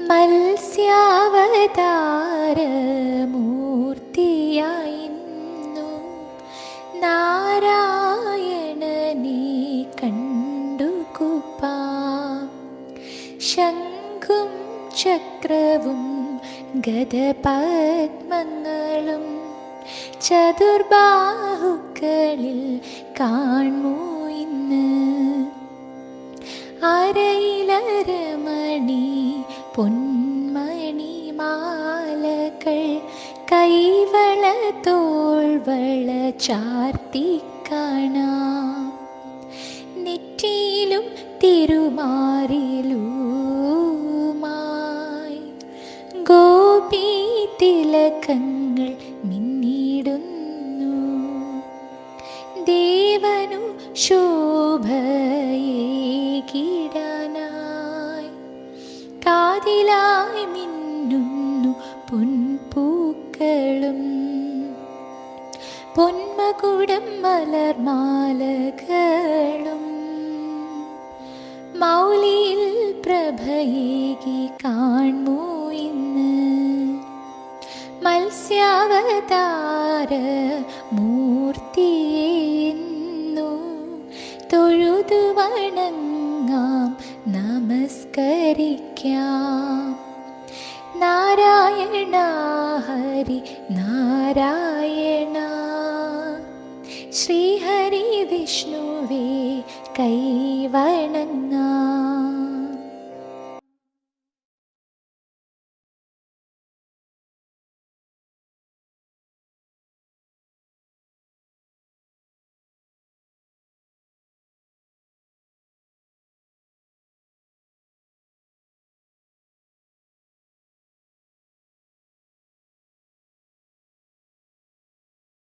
മത്സ്യാവതാരമൂർത്തിയായിരുന്നു നാരായണനെ കണ്ടു കുപ്പാം. ശംഖും ചക്രവും ഗതപത്മങ്ങളും ചതുർബാഹുക്കളിൽ കാൺമൂ ഇന്ന്. അരയിലരമണി പൊന്മണി മാലകൾ കൈവള തോൾവള ചാർത്തി കാണാം. നെറ്റിയിലും തിരുമാറിലുമായി ഗോപി തിലകങ്ങൾ മിന്നിടുന്നു. ദേവനു ശോഭയേകിടാനായി കാതിലായി മിന്നുന്നു പൊൻപൂക്കളും. പൊന്മകുടം മലർമാലകളും മൗലിയിൽ പ്രഭയേകി കാൺമൂ ഇന്ന്? മത്സ്യാവതാര മൂർത്തിയെന്നു തൊഴുതു വണങ്ങാം നമസ്കരിക്കാം നാരായണ ഹരി നാരായണ. ശ്രീഹരി വിഷ്ണുവേ കൈവണങ്ങാം